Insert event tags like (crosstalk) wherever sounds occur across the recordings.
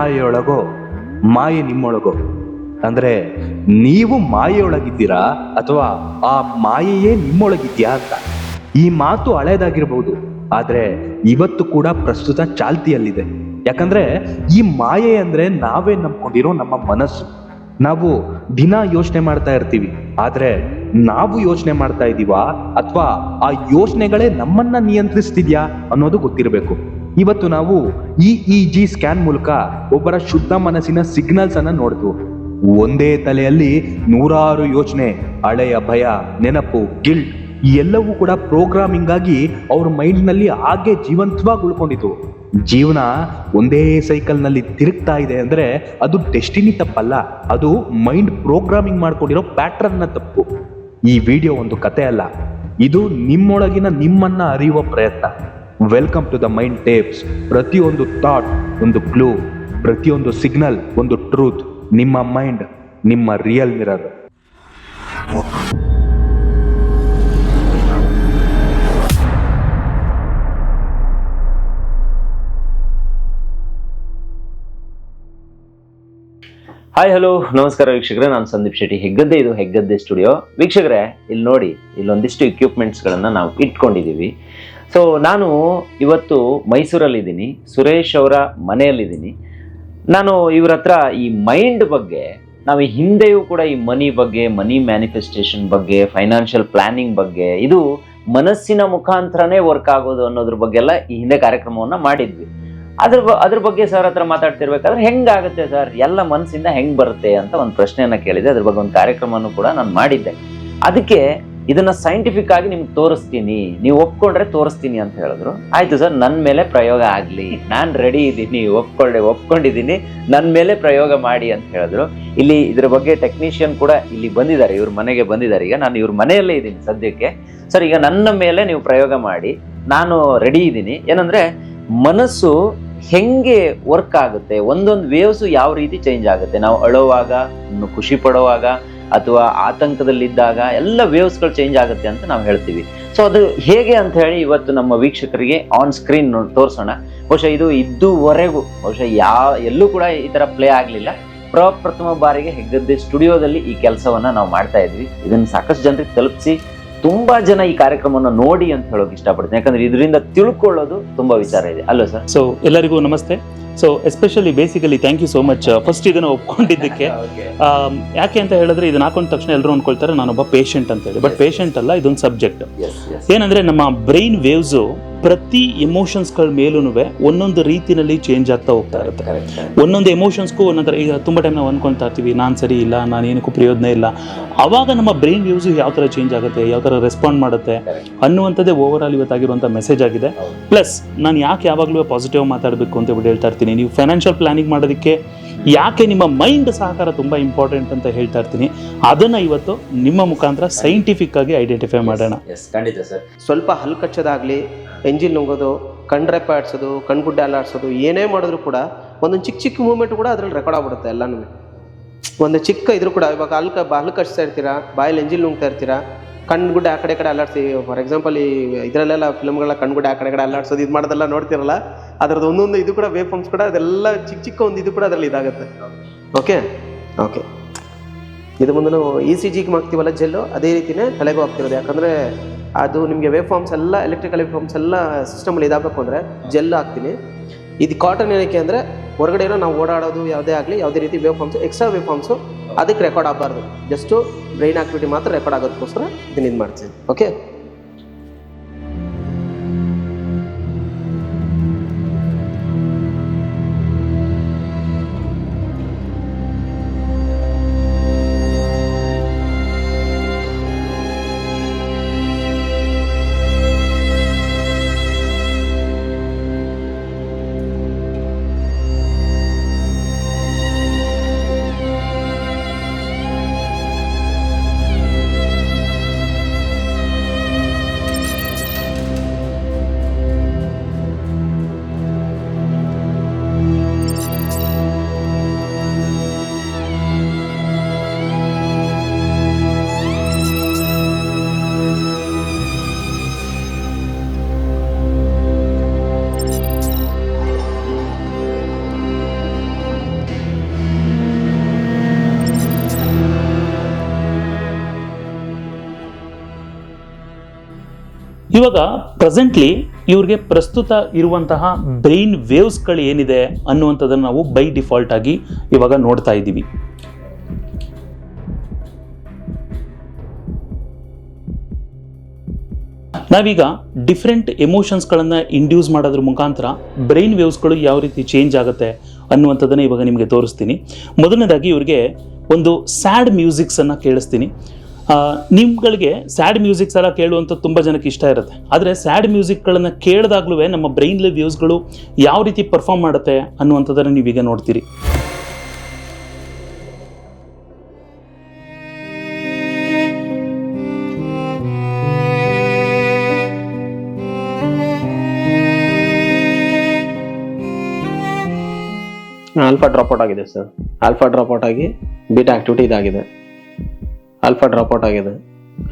ಮಾಯೆಯೊಳಗೋ, ಮಾಯೆ ನಿಮ್ಮೊಳಗೋ. ಅಂದ್ರೆ ನೀವು ಮಾಯೆಯೊಳಗಿದ್ದೀರಾ ಅಥವಾ ಆ ಮಾಯೆಯೇ ನಿಮ್ಮೊಳಗಿದ್ಯಾ ಅಂತ. ಈ ಮಾತು ಹಳೇದಾಗಿರ್ಬೋದು, ಆದ್ರೆ ಇವತ್ತು ಕೂಡ ಪ್ರಸ್ತುತ ಚಾಲ್ತಿಯಲ್ಲಿದೆ. ಯಾಕಂದ್ರೆ ಈ ಮಾಯೆ ಅಂದ್ರೆ ನಾವೇ ನಂಬ್ಕೊಂಡಿರೋ ನಮ್ಮ ಮನಸ್ಸು. ನಾವು ದಿನ ಯೋಚನೆ ಮಾಡ್ತಾ ಇರ್ತೀವಿ, ಆದ್ರೆ ನಾವು ಯೋಚನೆ ಮಾಡ್ತಾ ಇದ್ದೀವಾ ಅಥವಾ ಆ ಯೋಚನೆಗಳೇ ನಮ್ಮನ್ನ ನಿಯಂತ್ರಿಸ್ತಿದ್ಯಾ ಅನ್ನೋದು ಗೊತ್ತಿರಬೇಕು. ಇವತ್ತು ನಾವು ಇ ಇ ಜಿ ಸ್ಕ್ಯಾನ್ ಮೂಲಕ ಒಬ್ಬರ ಶುದ್ಧ ಮನಸ್ಸಿನ ಸಿಗ್ನಲ್ಸ್ ಅನ್ನ ನೋಡಿದ್ವು ಒಂದೇ ತಲೆಯಲ್ಲಿ ನೂರಾರು ಯೋಚನೆ, ಹಳೆಯ ಭಯ, ನೆನಪು ಗಿಲ್ಟ್ ಎಲ್ಲವೂ ಕೂಡ ಪ್ರೋಗ್ರಾಮಿಂಗ್ ಆಗಿ ಅವ್ರ ಮೈಂಡ್ನಲ್ಲಿ ಹಾಗೆ ಜೀವಂತವಾಗಿ ಉಳ್ಕೊಂಡಿತು. ಜೀವನ ಒಂದೇ ಸೈಕಲ್ನಲ್ಲಿ ತಿರುಗ್ತಾ ಇದೆ ಅಂದ್ರೆ ಅದು ಡೆಸ್ಟಿನಿ ತಪ್ಪಲ್ಲ, ಅದು ಮೈಂಡ್ ಪ್ರೋಗ್ರಾಮಿಂಗ್ ಮಾಡ್ಕೊಂಡಿರೋ ಪ್ಯಾಟ್ರನ್ನ ತಪ್ಪು. ಈ ವಿಡಿಯೋ ಒಂದು ಕತೆ ಅಲ್ಲ, ಇದು ನಿಮ್ಮೊಳಗಿನ ನಿಮ್ಮನ್ನ ಅರಿಯುವ ಪ್ರಯತ್ನ. Welcome to the mind tapes ಪ್ರತಿಯೊಂದು ಥಾಟ್ ಒಂದು ಕ್ಲೂ ಪ್ರತಿಯೊಂದು ಸಿಗ್ನಲ್ ಒಂದು ಟ್ರೂತ್ ನಿಮ್ಮ ಮೈಂಡ್ ನಿಮ್ಮ ರಿಯಲ್ ಮಿರರ್ ಹಾಯ್ ಹಲೋ ನಮಸ್ಕಾರ ವೀಕ್ಷಕರೇ, ನಾನು ಸಂದೀಪ್ ಶೆಟ್ಟಿ. ಹೆಗ್ಗದ್ದೆ ಇದು ಹೆಗ್ಗದ್ದೆ ಸ್ಟುಡಿಯೋ ವೀಕ್ಷಕರೇ, ಇಲ್ಲಿ ನೋಡಿ, ಇಲ್ಲೊಂದಿಷ್ಟು ಇಕ್ವಿಪ್ಮೆಂಟ್ಸ್ಗಳನ್ನು ನಾವು ಇಟ್ಕೊಂಡಿದ್ದೀವಿ. ಸೊ ನಾನು ಇವತ್ತು ಮೈಸೂರಲ್ಲಿದ್ದೀನಿ, ಸುರೇಶ್ ಅವರ ಮನೆಯಲ್ಲಿದ್ದೀನಿ. ನಾನು ಇವ್ರ ಹತ್ರ ಈ ಮೈಂಡ್ ಬಗ್ಗೆ, ನಾವು ಹಿಂದೆಯೂ ಕೂಡ ಈ ಮನಿ ಬಗ್ಗೆ, ಮನಿ ಮ್ಯಾನಿಫೆಸ್ಟೇಷನ್ ಬಗ್ಗೆ, ಫೈನಾನ್ಷಿಯಲ್ ಪ್ಲಾನಿಂಗ್ ಬಗ್ಗೆ, ಇದು ಮನಸ್ಸಿನ ಮುಖಾಂತರನೇ ವರ್ಕ್ ಆಗೋದು ಅನ್ನೋದ್ರ ಬಗ್ಗೆ ಎಲ್ಲ ಈ ಹಿಂದೆ ಕಾರ್ಯಕ್ರಮವನ್ನು ಮಾಡಿದ್ವಿ. ಅದ್ರ ಅದ್ರ ಬಗ್ಗೆ ಸರ್ ಹತ್ರ ಮಾತಾಡ್ತಿರ್ಬೇಕಾದ್ರೆ ಹೆಂಗಾಗುತ್ತೆ ಸರ್, ಎಲ್ಲ ಮನಸ್ಸಿಂದ ಹೆಂಗೆ ಬರುತ್ತೆ ಅಂತ ಒಂದು ಪ್ರಶ್ನೆಯನ್ನು ಕೇಳಿದೆ. ಅದ್ರ ಬಗ್ಗೆ ಒಂದು ಕಾರ್ಯಕ್ರಮನೂ ಕೂಡ ನಾನು ಮಾಡಿದ್ದೆ. ಅದಕ್ಕೆ ಇದನ್ನ ಸೈಂಟಿಫಿಕ್ ಆಗಿ ನಿಮ್ಗೆ ತೋರಿಸ್ತೀನಿ. ನೀವು ಒಪ್ಕೊಂಡ್ರೆ ತೋರಿಸ್ತೀನಿ ಅಂತ ಹೇಳಿದ್ರು. ಆಯ್ತು ಸರ್ ನನ್ನ ಮೇಲೆ ಪ್ರಯೋಗ ಆಗ್ಲಿ. ನಾನು ರೆಡಿ ಇದ್ದೀನಿ ಒಪ್ಕೊಂಡೆ ಒಪ್ಕೊಂಡಿದ್ದೀನಿ. ನನ್ನ ಮೇಲೆ ಪ್ರಯೋಗ ಮಾಡಿ ಅಂತ ಹೇಳಿದ್ರು. ಇಲ್ಲಿ ಇದ್ರ ಬಗ್ಗೆ ಟೆಕ್ನಿಷಿಯನ್ ಕೂಡ ಇಲ್ಲಿ ಬಂದಿದ್ದಾರೆ, ಇವ್ರ ಮನೆಗೆ ಬಂದಿದ್ದಾರೆ. ಈಗ ನಾನು ಇವ್ರ ಮನೆಯಲ್ಲೇ ಇದ್ದೀನಿ ಸದ್ಯಕ್ಕೆ. ಸರ್, ಈಗ ನನ್ನ ಮೇಲೆ ನೀವು ಪ್ರಯೋಗ ಮಾಡಿ. ನಾನು ರೆಡಿ ಇದ್ದೀನಿ. ಏನಂದ್ರೆ, ಮನಸ್ಸು ಹೆಂಗೆ ವರ್ಕ್ ಆಗುತ್ತೆ? ಒಂದೊಂದು ವೇವ್ಸು ಯಾವ ರೀತಿ ಚೇಂಜ್ ಆಗುತ್ತೆ? ನಾವು ಅಳೋವಾಗ ಖುಷಿ ಪಡುವಾಗ ಅಥವಾ ಆತಂಕದಲ್ಲಿದ್ದಾಗ ಎಲ್ಲ ವೇವ್ಸ್ಗಳು ಚೇಂಜ್ ಆಗುತ್ತೆ ಅಂತ ನಾವು ಹೇಳ್ತೀವಿ. ಸೊ ಅದು ಹೇಗೆ ಅಂತ ಹೇಳಿ ಇವತ್ತು ನಮ್ಮ ವೀಕ್ಷಕರಿಗೆ ಆನ್ ಸ್ಕ್ರೀನ್ ತೋರಿಸೋಣ. ಬಹುಶಃ ಇದು ಇದುವರೆಗೂ, ಬಹುಶಃ ಯಾವ ಎಲ್ಲೂ ಕೂಡ ಈ ಥರ ಪ್ಲೇ ಆಗಲಿಲ್ಲ. ಪ್ರಪ್ರಥಮ ಬಾರಿಗೆ ಹೆಗ್ಗದ್ದೆ ಸ್ಟುಡಿಯೋದಲ್ಲಿ ಈ ಕೆಲಸವನ್ನ ನಾವು ಮಾಡ್ತಾ ಇದ್ವಿ. ಇದನ್ನು ಸಾಕಷ್ಟು ಜನರಿಗೆ ತಲುಪಿಸಿ ತುಂಬಾ ಜನ ಈ ಕಾರ್ಯಕ್ರಮವನ್ನು ನೋಡಿ ಅಂತ ಹೇಳೋಕೆ ಇಷ್ಟಪಡ್ತೀನಿ. ಯಾಕಂದ್ರೆ ಇದರಿಂದ ತಿಳ್ಕೊಳ್ಳೋದು ತುಂಬಾ ವಿಚಾರ ಇದೆ. ಅಲ್ವಾ ಸರ್? ಸೊ ಎಲ್ಲರಿಗೂ ನಮಸ್ತೆ. So especially basically thank you so much first ಇದನ್ನು ಒಪ್ಕೊಂಡಿದ್ದಕ್ಕೆ. (laughs) ಯಾಕೆ ಅಂತ ಹೇಳಿದ್ರೆ ಇದನ್ನ ಹಾಕೊಂಡ ತಕ್ಷಣ ಎಲ್ಲರೂ ಅನ್ಕೊಳ್ತಾರೆ ನಾನೊಬ್ಬ ಪೇಷಂಟ್ ಅಂತ ಹೇಳಿ. ಬಟ್ ಪೇಷಂಟ್ ಅಲ್ಲ ಇದೊಂದು ಸಬ್ಜೆಕ್ಟ್ ಏನಂದ್ರೆ ನಮ್ಮ ಬ್ರೈನ್ ವೇವ್ಸು ಪ್ರತಿ ಎಮೋಷನ್ಸ್ಗಳ ಮೇಲೂ ಒಂದೊಂದು ರೀತಿಯಲ್ಲಿ ಚೇಂಜ್ ಆಗ್ತಾ ಹೋಗ್ತಾ ಇರುತ್ತೆ. ಒಂದೊಂದು ಎಮೋಷನ್ಸ್ಗೂ ಒಂದೊಂದರ ಈಗ ತುಂಬ ಟೈಮ್ ನಾವು ಅನ್ಕೊಳ್ತಾ ಇರ್ತೀವಿ, ನಾನು ಸರಿ ಇಲ್ಲ, ನಾನು ಏನಕ್ಕೂ ಪ್ರಯೋಜನ ಇಲ್ಲ. ಆವಾಗ ನಮ್ಮ ಬ್ರೈನ್ ವ್ಯೂಸ್ ಯಾವ ಥರ ಚೇಂಜ್ ಆಗುತ್ತೆ, ಯಾವ ಥರ ರೆಸ್ಪಾಂಡ್ ಮಾಡುತ್ತೆ ಅನ್ನುವಂಥದ್ದೇ ಓವರ್ ಆಲ್ ಇವತ್ತಾಗಿರುವಂಥ ಮೆಸೇಜ್ ಆಗಿದೆ. ಪ್ಲಸ್ ನಾನು ಯಾಕೆ ಯಾವಾಗಲೂ ಪಾಸಿಟಿವ್ ಮಾತಾಡಬೇಕು ಅಂತ ಬಿಟ್ಟು ಹೇಳ್ತಾ ಇರ್ತೀನಿ. ನೀವು ಫೈನಾನ್ಷಿಯಲ್ ಪ್ಲಾನಿಂಗ್ ಮಾಡೋದಕ್ಕೆ ಯಾಕೆ ನಿಮ್ಮ ಮೈಂಡ್ ಸಹಕಾರ ತುಂಬ ಇಂಪಾರ್ಟೆಂಟ್ ಅಂತ ಹೇಳ್ತಾ ಇರ್ತೀನಿ. ಅದನ್ನು ಇವತ್ತು ನಿಮ್ಮ ಮುಖಾಂತರ ಸೈಂಟಿಫಿಕ್ ಆಗಿ ಐಡೆಂಟಿಫೈ ಮಾಡೋಣ. ಖಂಡಿತ ಸರ್. ಸ್ವಲ್ಪ ಹಲ್ಲು ಎಂಜಿನ್ ನುಂಗೋದು ಕಣ್ರೆಪ್ಪ ಆಡಿಸೋದು ಕಣ್ಗುಡ್ಡೆ ಅಲ್ಲಾಡ್ಸೋದು ಏನೇ ಮಾಡಿದ್ರು ಕೂಡ ಒಂದೊಂದು ಚಿಕ್ಕ ಚಿಕ್ಕ ಮೂಮೆಂಟ್ ಕೂಡ ಅದ್ರಲ್ಲಿ ರೆಕಾರ್ಡ್ ಆಗ್ಬಿಡುತ್ತೆ ಎಲ್ಲನೂ. ಒಂದು ಚಿಕ್ಕ ಇದ್ರು ಕೂಡ ಇವಾಗ ಅಲ್ಕ ಹಲ್ಲು ಕಚ್ತಾ ಇರ್ತೀರಾ, ಬಾಯಲ್ಲಿ ಎಂಜಿನ್ ನುಂಗ್ತಾ ಇರ್ತೀರಾ ಕಣ್ಗುಡ್ಡೆ ಆ ಕಡೆ ಕಡೆ ಅಲ್ಲಾಡ್ಸಿ ಫಾರ್ ಎಕ್ಸಾಂಪಲ್ ಈ ಇದರಲ್ಲೆಲ್ಲ ಫಿಲ್ಮ್ಗಳ ಕಣ್ಗುಡ್ಡೆ ಆ ಕಡೆ ಕಡೆ ಅಲ್ಲಾಡ್ಸೋದು, ಇದು ಮಾಡೋದೆಲ್ಲ ನೋಡ್ತಿರಲ್ಲ, ಅದ್ರದ್ದು ಒಂದೊಂದು ಇದು ಕೂಡ ವೇವ್ ಕೂಡ ಅದೆಲ್ಲ ಚಿಕ್ಕ ಚಿಕ್ಕ ಒಂದು ಇದು ಕೂಡ ಅದರಲ್ಲಿ ಇದಾಗುತ್ತೆ. ಓಕೆ ಓಕೆ ಇದು ಮುಂದೆ ನಾವು ಇ ಸಿ ಜಿಗೆ ಮಾಡ್ತೀವಲ್ಲ ಜೆಲ್ಲು ಅದೇ ರೀತಿಯೇ ತಲೆಗೂ ಆಗ್ತಿರೋದು ಯಾಕಂದರೆ ಅದು ನಿಮಗೆ ವೇವ್ ಫಾರ್ಮ್ಸ್ ಎಲ್ಲ ಎಲೆಕ್ಟ್ರಿಕಲ್ ವೇವ್ ಫಾರ್ಮ್ಸ್ ಎಲ್ಲ ಸಿಸ್ಟಮಲ್ಲಿ ಇದಾಗಬೇಕು ಅಂದರೆ ಜೆಲ್ ಹಾಕ್ತೀನಿ. ಇದು ಕಾಟನ್ ಏನಕ್ಕೆ ಅಂದರೆ ಹೊರಗಡೆ ಏನೋ ನಾವು ಓಡಾಡೋದು ಯಾವುದೇ ಆಗಲಿ, ಯಾವುದೇ ರೀತಿ ವೇವ್ ಫಾರ್ಮ್ಸ್ ಎಕ್ಸ್ಟ್ರಾ ವೇವ್ ಅದಕ್ಕೆ ರೆಕಾರ್ಡ್ ಆಗಬಾರ್ದು ಜಸ್ಟು ಬ್ರೈನ್ ಆಕ್ಟಿವಿಟಿ ಮಾತ್ರ ರೆಕಾರ್ಡ್ ಆಗೋದಕ್ಕೋಸ್ಕರ ಇದನ್ನ ಇದು ಮಾಡ್ತೀನಿ. ಓಕೆ ಇವಾಗ ಪ್ರೆಸೆಂಟ್ಲಿ ಇವ್ರಿಗೆ ಪ್ರಸ್ತುತ ಇರುವಂತಹ ಬ್ರೈನ್ ವೇವ್ಸ್ಗಳು ಏನಿದೆ ಅನ್ನುವಂಥದ್ದನ್ನು ನಾವು ಬೈ ಡಿಫಾಲ್ಟ್ ಆಗಿ ಇವಾಗ ನೋಡ್ತಾ ಇದ್ದೀವಿ. ನಾವೀಗ ಡಿಫ್ರೆಂಟ್ ಎಮೋಷನ್ಸ್ಗಳನ್ನು ಇಂಡ್ಯೂಸ್ ಮಾಡೋದ್ರ ಮುಖಾಂತರ ಬ್ರೈನ್ ವೇವ್ಸ್ಗಳು ಯಾವ ರೀತಿ ಚೇಂಜ್ ಆಗುತ್ತೆ ಅನ್ನುವಂಥದ್ದನ್ನು ಇವಾಗ ನಿಮಗೆ ತೋರಿಸ್ತೀನಿ. ಮೊದಲನೇದಾಗಿ ಇವರಿಗೆ ಒಂದು ಸ್ಯಾಡ್ ಮ್ಯೂಸಿಕ್ಸನ್ನು ಕೇಳಿಸ್ತೀನಿ. ನಿಮ್ಗಳಿಗೆ ಸ್ಯಾಡ್ ಮ್ಯೂಸಿಕ್ಸ್ ಎಲ್ಲ ಕೇಳುವಂಥ ತುಂಬ ಜನಕ್ಕೆ ಇಷ್ಟ ಇರುತ್ತೆ. ಆದರೆ ಸ್ಯಾಡ್ ಮ್ಯೂಸಿಕ್ಗಳನ್ನು ಕೇಳಿದಾಗ್ಲೂ ನಮ್ಮ ಬ್ರೈನ್ ವ್ಯೂಸ್ಗಳು ಯಾವ ರೀತಿ ಪರ್ಫಾರ್ಮ್ ಮಾಡುತ್ತೆ ಅನ್ನುವಂಥದ್ದನ್ನು ನೀವೀಗ ನೋಡ್ತೀರಿ. ಆಲ್ಫಾ ಡ್ರಾಪ್ಔಟ್ ಆಗಿದೆ ಸರ್ ಆಲ್ಫಾ ಡ್ರಾಪ್ಔಟ್ ಆಗಿ ಬೀಟಾ ಆಕ್ಟಿವಿಟಿ ಇದಾಗಿದೆ. ಆಲ್ಫಾ ಡ್ರಾಪ್ ಔಟ್ ಆಗಿದೆ.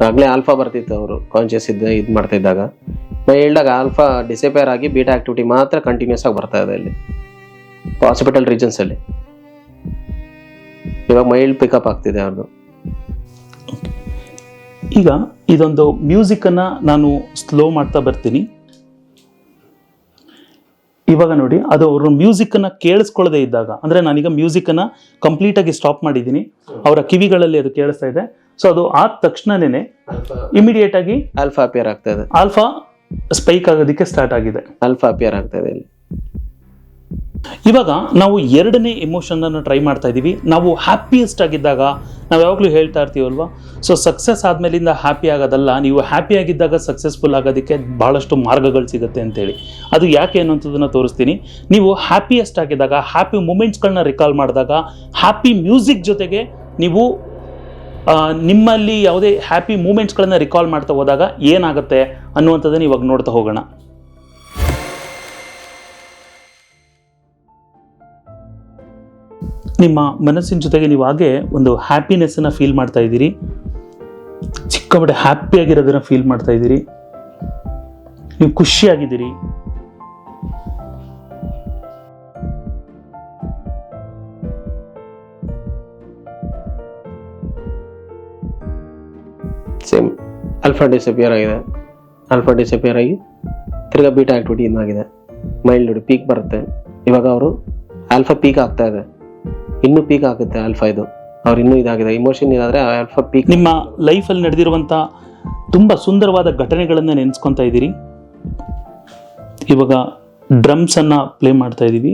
ಆಗಲೇ ಆಲ್ಫಾ ಬರ್ತಿತ್ತು ಅವರು ಕಾನ್ಶಿಯಸ್ ಇದ್ದ, ಇದು ಮಾಡ್ತಾ ಇದ್ದಾಗ ನಾ ಹೇಳಿದಾಗ ಆಲ್ಫಾ ಡಿಸಪೇರ್ ಆಗಿ ಬೀಟಾ ಆಕ್ಟಿವಿಟಿ ಮಾತ್ರ ಕಂಟಿನ್ಯೂಸ್ ಆಗಿ ಬರ್ತಾ ಇದೆ ಇಲ್ಲಿ ಹಾಸ್ಪಿಟಲ್ ರೀಜನ್ಸಲ್ಲಿ ಇವಾಗ ಮೈಲ್ಡ್ ಪಿಕಪ್ ಆಗ್ತಿದೆ ಅವ್ರದ್ದು ಈಗ ಇದೊಂದು ಮ್ಯೂಸಿಕನ್ನು ನಾನು ಸ್ಲೋ ಮಾಡ್ತಾ ಬರ್ತೀನಿ. ಇವಾಗ ನೋಡಿ ಅದು ಅವರು ಮ್ಯೂಸಿಕನ್ನು ಕೇಳಿಸ್ಕೊಳ್ಳದೆ ಇದ್ದಾಗ ಅಂದರೆ ನಾನೀಗ ಕಂಪ್ಲೀಟ್ ಕಂಪ್ಲೀಟಾಗಿ ಸ್ಟಾಪ್ ಮಾಡಿದ್ದೀನಿ. ಅವರ ಕಿವಿಗಳಲ್ಲಿ ಅದು ಕೇಳಿಸ್ತಾ ಇದೆ. ಸೊ ಅದು ಆದ ತಕ್ಷಣನೇ ಇಮಿಡಿಯೇಟ್ ಆಗಿ ಆಲ್ಫಾ ಅಪಿಯರ್ ಆಗ್ತಾ ಇದೆ. ಆಲ್ಫಾ ಸ್ಪೈಕ್ ಆಗೋದಕ್ಕೆ ಸ್ಟಾರ್ಟ್ ಆಗಿದೆ. ಆಲ್ಫಾ ಅಪಿಯರ್ ಆಗ್ತಾ ಇದೆ ಇಲ್ಲಿ. ಇವಾಗ ನಾವು ಎರಡನೇ ಎಮೋಷನ್ ಅನ್ನು ಟ್ರೈ ಮಾಡ್ತಾ ಇದ್ದೀವಿ. ನಾವು ಹ್ಯಾಪಿಯೆಸ್ಟ್ ಆಗಿದ್ದಾಗ, ನಾವು ಯಾವಾಗಲೂ ಹೇಳ್ತಾ ಇರ್ತೀವಲ್ವ? ಸೊ ಸಕ್ಸಸ್ ಆದಮೇಲಿಂದ ಹ್ಯಾಪಿ ಆಗೋದಲ್ಲ, ನೀವು ಹ್ಯಾಪಿ ಆಗಿದ್ದಾಗ ಸಕ್ಸಸ್ಫುಲ್ ಆಗೋದಕ್ಕೆ ಭಾಳಷ್ಟು ಮಾರ್ಗಗಳು ಸಿಗುತ್ತೆ ಅಂತೇಳಿ. ಅದು ಯಾಕೆ ಅನ್ನೋಂಥದ್ದನ್ನು ತೋರಿಸ್ತೀನಿ. ನೀವು ಹ್ಯಾಪಿಯೆಸ್ಟ್ ಆಗಿದ್ದಾಗ ಹ್ಯಾಪಿ ಮೂಮೆಂಟ್ಸ್ಗಳನ್ನ ರಿಕಾಲ್ ಮಾಡಿದಾಗ ಹ್ಯಾಪಿ ಮ್ಯೂಸಿಕ್ ಜೊತೆಗೆ ನೀವು ನಿಮ್ಮಲ್ಲಿ ಯಾವುದೇ ಹ್ಯಾಪಿ ಮೂಮೆಂಟ್ಸ್ಗಳನ್ನ ರಿಕಾಲ್ ಮಾಡ್ತಾ ಹೋದಾಗ ಏನಾಗುತ್ತೆ ಅನ್ನುವಂಥದ್ದನ್ನು ಇವಾಗ ನೋಡ್ತಾ ಹೋಗೋಣ. ನಿಮ್ಮ ಮನಸ್ಸಿನ ಜೊತೆಗೆ ನೀವು ಹಾಗೆ ಒಂದು ಹ್ಯಾಪಿನೆಸ್ಸನ್ನು ಫೀಲ್ ಮಾಡ್ತಾ ಇದ್ದೀರಿ. ಚಿಕ್ಕಬಡೆ ಹ್ಯಾಪಿ ಆಗಿರೋದನ್ನ ಫೀಲ್ ಮಾಡ್ತಾ ಇದ್ದೀರಿ. ನೀವು ಖುಷಿಯಾಗಿದ್ದೀರಿ. ಸೇಮ್ ಅಲ್ಫಾ ಡಿಸಪಿಯರ್ ಆಗಿದೆ. ಆಲ್ಫಾ ಡಿಸಪಿಯರ್ ಆಗಿ ತಿರ್ಗಾ ಬೀಟಾ ಆಕ್ಟಿವಿಟಿ ಇದಾಗಿದೆ. ಮೈಲ್ಡ್ ಪೀಕ್ ಬರುತ್ತೆ. ಇವಾಗ ಅವರು ಆಲ್ಫಾ ಪೀಕ್ ಆಗ್ತಾ ಇದೆ. ಇನ್ನೂ ಪೀಕ್ ಆಗುತ್ತೆ ಆಲ್ಫಾ ಇದು. ಅವ್ರು ಇನ್ನೂ ಇದಾಗಿದೆ. ಇಮೋಷನ್ ಇದಾದ್ರೆ ಆಲ್ಫಾ ಪೀಕ್ ನಿಮ್ಮ ಲೈಫಲ್ಲಿ ನಡೆದಿರುವಂಥ ತುಂಬ ಸುಂದರವಾದ ಘಟನೆಗಳನ್ನು ನೆನೆಸ್ಕೊತಾ ಇದ್ದೀರಿ. ಇವಾಗ ಡ್ರಮ್ಸನ್ನು ಪ್ಲೇ ಮಾಡ್ತಾ ಇದ್ದೀವಿ.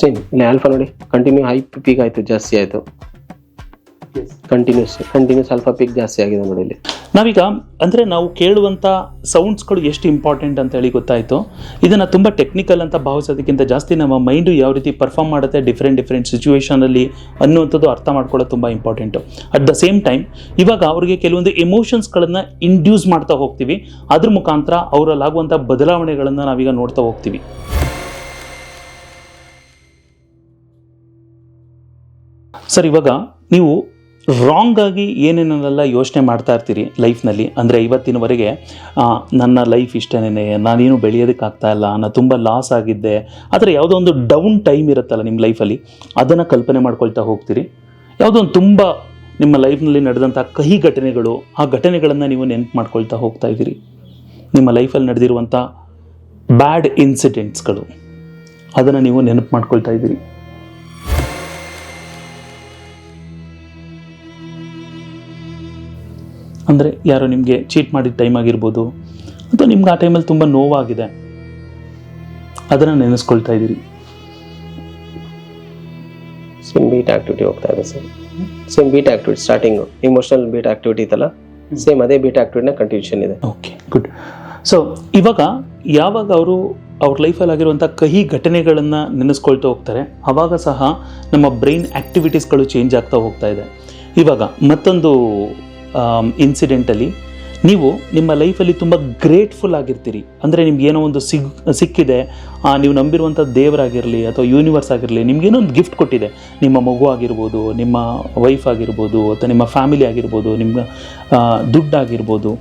ಸೇಮ್ ಇಲ್ಲಿ ಆಲ್ಫಾ ನೋಡಿ ಕಂಟಿನ್ಯೂ ಹೈ ಪೀಕ್ ಆಯಿತು ಜಾಸ್ತಿ ಆಯ್ತು. ಕಂಟಿನ್ಯೂಸ್ ಕಂಟಿನ್ಯೂಸ್ ಆಲ್ಫಾ ಪಿಕ್ ಜಾಸ್ತಿ ಆಗಿದೆ ನೋಡಿ ಇಲ್ಲಿ. ನಾವೀಗ ಅಂದರೆ ನಾವು ಕೇಳುವಂಥ ಸೌಂಡ್ಸ್ಗಳು ಎಷ್ಟು ಇಂಪಾರ್ಟೆಂಟ್ ಅಂತ ಹೇಳಿ ಗೊತ್ತಾಯಿತು. ಇದನ್ನು ತುಂಬ ಟೆಕ್ನಿಕಲ್ ಅಂತ ಭಾವಿಸೋದಕ್ಕಿಂತ ಜಾಸ್ತಿ ನಮ್ಮ ಮೈಂಡು ಯಾವ ರೀತಿ ಪರ್ಫಾರ್ಮ್ ಮಾಡುತ್ತೆ ಡಿಫ್ರೆಂಟ್ ಡಿಫ್ರೆಂಟ್ ಸಿಚುವೇಷನಲ್ಲಿ ಅನ್ನುವಂಥದ್ದು ಅರ್ಥ ಮಾಡ್ಕೊಳ್ಳೋದು ತುಂಬ important at the same time ಇವಾಗ ಅವರಿಗೆ ಕೆಲವೊಂದು ಎಮೋಷನ್ಸ್ಗಳನ್ನು ಇಂಡ್ಯೂಸ್ ಮಾಡ್ತಾ ಹೋಗ್ತೀವಿ. ಅದ್ರ ಮುಖಾಂತರ ಅವರಲ್ಲಾಗುವಂಥ ಬದಲಾವಣೆಗಳನ್ನು ನಾವೀಗ ನೋಡ್ತಾ ಹೋಗ್ತೀವಿ. ಸರ್ ಇವಾಗ ನೀವು ರಾಂಗ್ ಆಗಿ ಏನೇನೆಲ್ಲ ಯೋಚನೆ ಮಾಡ್ತಾ ಇರ್ತೀರಿ ಲೈಫ್ನಲ್ಲಿ ಅಂದರೆ ಇವತ್ತಿನವರೆಗೆ ನನ್ನ ಲೈಫ್ ಇಷ್ಟನೇ ನಾನೇನು ಬೆಳೆಯೋದಕ್ಕಾಗ್ತಾ ಇಲ್ಲ ನಾನು ತುಂಬ ಲಾಸ್ ಆಗಿದ್ದೆ. ಆದರೆ ಯಾವುದೋ ಒಂದು ಡೌನ್ ಟೈಮ್ ಇರುತ್ತಲ್ಲ ನಿಮ್ಮ ಲೈಫಲ್ಲಿ ಅದನ್ನು ಕಲ್ಪನೆ ಮಾಡ್ಕೊಳ್ತಾ ಹೋಗ್ತೀರಿ? ಯಾವುದೋ ಒಂದು ತುಂಬ ನಿಮ್ಮ ಲೈಫ್ನಲ್ಲಿ ನಡೆದಂಥ ಕಹಿ ಘಟನೆಗಳು, ಆ ಘಟನೆಗಳನ್ನು ನೀವು ನೆನಪು ಮಾಡ್ಕೊಳ್ತಾ ಹೋಗ್ತಾ ಇದ್ದೀರಿ. ನಿಮ್ಮ ಲೈಫಲ್ಲಿ ನಡೆದಿರುವಂಥ ಬ್ಯಾಡ್ ಇನ್ಸಿಡೆಂಟ್ಸ್ಗಳು ಅದನ್ನು ನೀವು ನೆನಪು ಮಾಡ್ಕೊಳ್ತಾ ಇದ್ದೀರಿ. ಅಂದರೆ ಯಾರೋ ನಿಮಗೆ ಚೀಟ್ ಮಾಡಿದ ಟೈಮ್ ಆಗಿರ್ಬೋದು ಅಥವಾ ನಿಮ್ಗೆ ಆ ಟೈಮಲ್ಲಿ ತುಂಬ ನೋವಾಗಿದೆ ಅದನ್ನು ನೆನೆಸ್ಕೊಳ್ತಾ ಇದ್ದೀರಿ. ಸೇಮ್ ಬೀಟ್ ಆಕ್ಟಿವಿಟಿ ಹೋಗ್ತಾ ಇದೆ sir same beta activity starting emotional beta activity ಇತ್ತಲ್ಲ ಸೇಮ್ ಅದೇ ಬೀಟ್ ಆಕ್ಟಿವಿಟಿನ ಕಂಟಿನ್ಯೂಷನ್ ಇದೆ. ಓಕೆ ಗುಡ್ ಸೊ ಇವಾಗ ಯಾವಾಗ ಅವರು ಅವ್ರ ಲೈಫಲ್ಲಿ ಆಗಿರುವಂಥ ಕಹಿ ಘಟನೆಗಳನ್ನು ನೆನೆಸ್ಕೊಳ್ತಾ ಹೋಗ್ತಾರೆ ಆವಾಗ ಸಹ ನಮ್ಮ ಬ್ರೈನ್ ಆ್ಯಕ್ಟಿವಿಟೀಸ್ಗಳು ಚೇಂಜ್ ಆಗ್ತಾ ಹೋಗ್ತಾ ಇದೆ. ಇವಾಗ ಮತ್ತೊಂದು ಇನ್ಸಿಡೆಂಟಲ್ಲಿ ನೀವು ನಿಮ್ಮ ಲೈಫಲ್ಲಿ ತುಂಬ ಗ್ರೇಟ್ಫುಲ್ ಆಗಿರ್ತೀರಿ. ಅಂದರೆ ನಿಮ್ಗೆ ಏನೋ ಒಂದು ಸಿಗ್, ಸಿಕ್ಕಿದೆ ನೀವು ನಂಬಿರುವಂಥ ದೇವರಾಗಿರಲಿ ಅಥವಾ ಯೂನಿವರ್ಸ್ ಆಗಿರಲಿ ನಿಮ್ಗೇನೋ ಒಂದು ಗಿಫ್ಟ್ ಕೊಟ್ಟಿದೆ. ನಿಮ್ಮ ಮಗು ಆಗಿರ್ಬೋದು, ನಿಮ್ಮ ವೈಫ್ ಆಗಿರ್ಬೋದು, ಅಥವಾ ನಿಮ್ಮ ಫ್ಯಾಮಿಲಿ ಆಗಿರ್ಬೋದು, ನಿಮ್ಮ ದುಡ್ಡು ಆಗಿರ್ಬೋದು.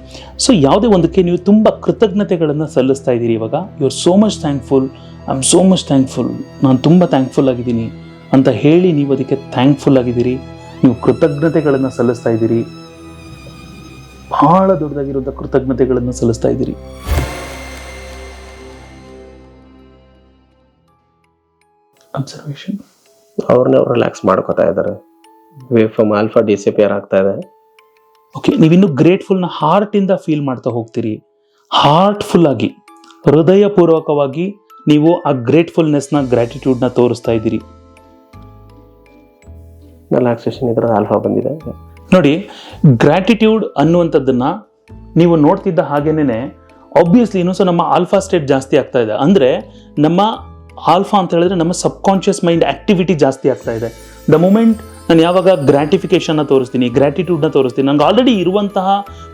ಸೊ ಯಾವುದೇ ಒಂದಕ್ಕೆ ನೀವು ತುಂಬ ಕೃತಜ್ಞತೆಗಳನ್ನು ಸಲ್ಲಿಸ್ತಾ ಇದ್ದೀರಿ ಇವಾಗ. You are so much thankful I am so much thankful ನಾನು ತುಂಬ ಥ್ಯಾಂಕ್ಫುಲ್ ಆಗಿದ್ದೀನಿ ಅಂತ ಹೇಳಿ ನೀವು ಅದಕ್ಕೆ ಥ್ಯಾಂಕ್ಫುಲ್ ಆಗಿದ್ದೀರಿ. ನೀವು ಕೃತಜ್ಞತೆಗಳನ್ನು ಸಲ್ಲಿಸ್ತಾ ಇದ್ದೀರಿ. ಬಹಳ ದೊಡ್ಡದಾಗಿರುವಂಥ ಕೃತಜ್ಞತೆಗಳನ್ನು ಸಲ್ಲಿಸ್ತಾ ಇದ್ದೀರಿ. ಅಬ್ಸರ್ವೇಷನ್ ಅವ್ರನ್ನೇ ಅವ್ರು ರಿಲ್ಯಾಕ್ಸ್ ಮಾಡ್ಕೋತಾ ಇದ್ದಾರೆ. ವೇ ಫ್ರಮ್ ಆಲ್ಫಾ ಡಿಸಿಪಿಯರ್ ಆಗ್ತಾ ಇದೆ. ಓಕೆ ನೀವಿನ್ನು ಗ್ರೇಟ್ಫುಲ್ನ ಹಾರ್ಟಿಂದ ಫೀಲ್ ಮಾಡ್ತಾ ಹೋಗ್ತೀರಿ. ಹಾರ್ಟ್ಫುಲ್ ಆಗಿ ಹೃದಯಪೂರ್ವಕವಾಗಿ ನೀವು ಆ ಗ್ರೇಟ್ಫುಲ್ನೆಸ್ನ ಗ್ರ್ಯಾಟಿಟ್ಯೂಡ್ನ ತೋರಿಸ್ತಾ ಇದ್ದೀರಿ. ರಿಲ್ಯಾಕ್ಸೇಷನ್ ಇದ್ರೆ ಆಲ್ಫಾ ಬಂದಿದೆ. ನೋಡಿ ಗ್ರ್ಯಾಟಿಟ್ಯೂಡ್ ಅನ್ನುವಂಥದ್ದನ್ನ ನೀವು ನೋಡ್ತಿದ್ದ ಹಾಗೇನೆ ಆಬ್ವಿಯಸ್ಲಿ ಇನ್ನೂ ಸಹ ನಮ್ಮ ಆಲ್ಫಾ ಸ್ಟೇಟ್ ಜಾಸ್ತಿ ಆಗ್ತಾ ಇದೆ. ಅಂದರೆ ನಮ್ಮ ಆಲ್ಫಾ ಅಂತ ಹೇಳಿದ್ರೆ ನಮ್ಮ ಸಬ್ಕಾನ್ಷಿಯಸ್ ಮೈಂಡ್ ಆಕ್ಟಿವಿಟಿ ಜಾಸ್ತಿ ಆಗ್ತಾ ಇದೆ. ದ ಮೂಮೆಂಟ್ ನಾನು ಯಾವಾಗ ಗ್ರ್ಯಾಟಿಫಿಕೇಷನ್ನ ತೋರಿಸ್ತೀನಿ ಗ್ರ್ಯಾಟಿಟ್ಯೂಡ್ನ ತೋರಿಸ್ತೀನಿ, ನಂಗೆ ಆಲ್ರೆಡಿ ಇರುವಂತಹ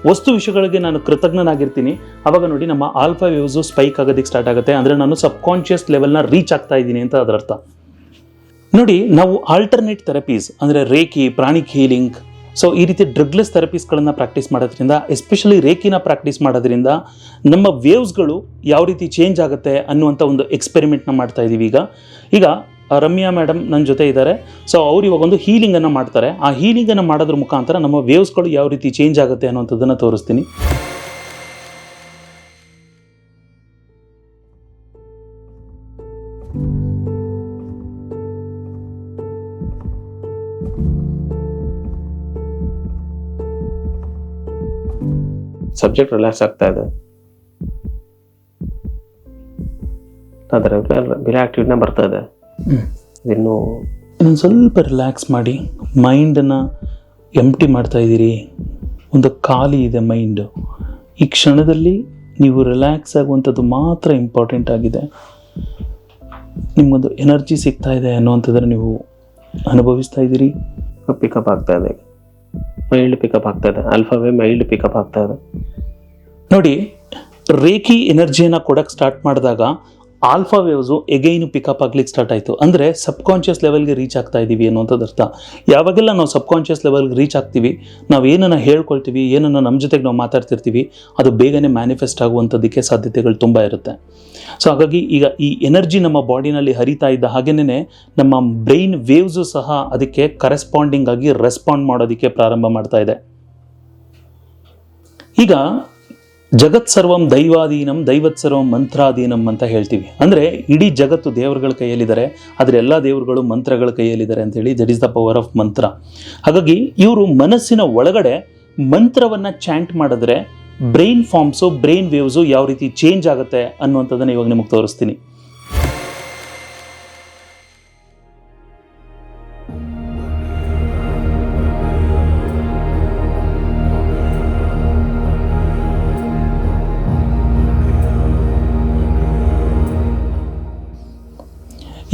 ವಸ್ತು ವಿಷಯಗಳಿಗೆ ನಾನು ಕೃತಜ್ಞನಾಗಿರ್ತೀನಿ. ಅವಾಗ ನೋಡಿ ನಮ್ಮ ಆಲ್ಫಾ ವ್ಯೂಸು ಸ್ಪೈಕ್ ಆಗೋದಕ್ಕೆ ಸ್ಟಾರ್ಟ್ ಆಗುತ್ತೆ. ಅಂದರೆ ನಾನು ಸಬ್ಕಾನ್ಷಿಯಸ್ ಲೆವೆಲ್ನ ರೀಚ್ ಆಗ್ತಾ ಇದ್ದೀನಿ ಅಂತ ಅದರ ಅರ್ಥ. ನೋಡಿ, ನಾವು ಆಲ್ಟರ್ನೇಟ್ ಥೆರಪೀಸ್ ಅಂದರೆ ರೇಕಿ ಪ್ರಾಣಿಕ್ ಹೀಲಿಂಗ್ ಸೊ ಈ ರೀತಿ ಡ್ರಗ್ಲೆಸ್ ಥೆರಪೀಸ್ಗಳನ್ನು ಪ್ರಾಕ್ಟೀಸ್ ಮಾಡೋದ್ರಿಂದ ಎಸ್ಪೆಷಲಿ ರೇಕಿನ ಪ್ರಾಕ್ಟೀಸ್ ಮಾಡೋದ್ರಿಂದ ನಮ್ಮ ವೇವ್ಸ್ಗಳು ಯಾವ ರೀತಿ ಚೇಂಜ್ ಆಗುತ್ತೆ ಅನ್ನುವಂಥ ಒಂದು ಎಕ್ಸ್ಪೆರಿಮೆಂಟ್ನ ಮಾಡ್ತಾ ಇದ್ದೀವಿ ಈಗ. ಈಗ ರಮ್ಯಾ ಮೇಡಮ್ ನನ್ನ ಜೊತೆ ಇದ್ದಾರೆ ಸೊ ಅವ್ರು ಇವಾಗ ಒಂದು ಹೀಲಿಂಗನ್ನು ಮಾಡ್ತಾರೆ. ಆ ಹೀಲಿಂಗನ್ನು ಮಾಡೋದ್ರ ಮುಖಾಂತರ ನಮ್ಮ ವೇವ್ಸ್ಗಳು ಯಾವ ರೀತಿ ಚೇಂಜ್ ಆಗುತ್ತೆ ಅನ್ನುವಂಥದ್ದನ್ನು ತೋರಿಸ್ತೀನಿ. ಸಬ್ಜೆಕ್ಟ್ ರಿಲ್ಯಾಕ್ಸ್ ಆಗ್ತಾ ಇದೆ. ಅದರ ಬೇರೆ ಆಕ್ಟಿವಿಟಿನ ಬರ್ತಾ ಇದೆ. ಇನ್ನು ಇನ್ನೊಂದು ಸ್ವಲ್ಪ ರಿಲ್ಯಾಕ್ಸ್ ಮಾಡಿ ಮೈಂಡನ್ನು ಎಂಟಿ ಮಾಡ್ತಾ ಇದ್ದೀರಿ. ಒಂದು ಖಾಲಿ ಇದೆ ಮೈಂಡ್ ಈ ಕ್ಷಣದಲ್ಲಿ ನೀವು ರಿಲ್ಯಾಕ್ಸ್ ಆಗುವಂಥದ್ದು ಮಾತ್ರ ಇಂಪಾರ್ಟೆಂಟ್ ಆಗಿದೆ. ನಿಮ್ಮದು ಎನರ್ಜಿ ಸಿಗ್ತಾ ಇದೆ ಅನ್ನುವಂಥದ್ದನ್ನು ನೀವು ಅನುಭವಿಸ್ತಾ ಇದ್ದೀರಿ. ಪಿಕಪ್ ಆಗ್ತಾ ಇದೆ ಮೈಲ್ಡ್ ಪಿಕಪ್ ಆಗ್ತಾ ಇದೆ ಅಲ್ಫಾವೇ ಮೈಲ್ಡ್ ಪಿಕಪ್ ಆಗ್ತಾ ಇದೆ ನೋಡಿ, ರೇಖಿ ಎನರ್ಜಿಯನ್ನು ಕೊಡಕ್ಕೆ ಸ್ಟಾರ್ಟ್ ಮಾಡಿದಾಗ ಆಲ್ಫಾ ವೇವ್ಸು ಎಗೈನು ಪಿಕಪ್ ಆಗ್ಲಿಕ್ಕೆ ಸ್ಟಾರ್ಟ್ ಆಯಿತು. ಅಂದರೆ ಸಬ್ಕಾನ್ಷಿಯಸ್ ಲೆವೆಲ್ಗೆ ರೀಚ್ ಆಗ್ತಾ ಇದ್ದೀವಿ ಅನ್ನೋಂಥದ್ದು ಅರ್ಥ. ಯಾವಾಗೆಲ್ಲ ನಾವು ಸಬ್ಕಾನ್ಷಿಯಸ್ ಲೆವೆಲ್ಗೆ ರೀಚ್ ಆಗ್ತೀವಿ, ನಾವು ಏನನ್ನು ಹೇಳ್ಕೊಳ್ತೀವಿ, ಏನನ್ನು ನಮ್ಮ ಜೊತೆಗೆ ನಾವು ಮಾತಾಡ್ತಿರ್ತೀವಿ, ಅದು ಬೇಗನೆ ಮ್ಯಾನಿಫೆಸ್ಟ್ ಆಗುವಂಥದ್ದಕ್ಕೆ ಸಾಧ್ಯತೆಗಳು ತುಂಬ ಇರುತ್ತೆ. ಸೊ ಹಾಗಾಗಿ ಈಗ ಈ ಎನರ್ಜಿ ನಮ್ಮ ಬಾಡಿನಲ್ಲಿ ಹರಿತಾ ಇದ್ದ ಹಾಗೆಯೇ ನಮ್ಮ ಬ್ರೈನ್ ವೇವ್ಸು ಸಹ ಅದಕ್ಕೆ ಕರೆಸ್ಪಾಂಡಿಂಗ್ ಆಗಿ ರೆಸ್ಪಾಂಡ್ ಮಾಡೋದಕ್ಕೆ ಪ್ರಾರಂಭ ಮಾಡ್ತಾ ಇದೆ. ಈಗ ಜಗತ್ ಸರ್ವಂ ದೈವಾಧೀನಂ, ದೈವತ್ ಸರ್ವಂ ಮಂತ್ರಾಧೀನಂ ಅಂತ ಹೇಳ್ತೀವಿ. ಅಂದರೆ ಇಡೀ ಜಗತ್ತು ದೇವರುಗಳ ಕೈಯಲ್ಲಿದ್ದಾರೆ, ಆದರೆ ಎಲ್ಲ ದೇವರುಗಳು ಮಂತ್ರಗಳ ಕೈಯಲ್ಲಿದ್ದಾರೆ ಅಂತ ಹೇಳಿ that is the power of mantra ಹಾಗಾಗಿ ಇವರು ಮನಸ್ಸಿನ ಒಳಗಡೆ ಮಂತ್ರವನ್ನು ಚಾಂಟ್ ಮಾಡಿದ್ರೆ ಬ್ರೈನ್ ಫಾರ್ಮ್ಸು ಬ್ರೈನ್ ವೇವ್ಸು ಯಾವ ರೀತಿ ಚೇಂಜ್ ಆಗುತ್ತೆ ಅನ್ನುವಂಥದ್ದನ್ನು ಇವಾಗ ನಿಮಗೆ ತೋರಿಸ್ತೀನಿ.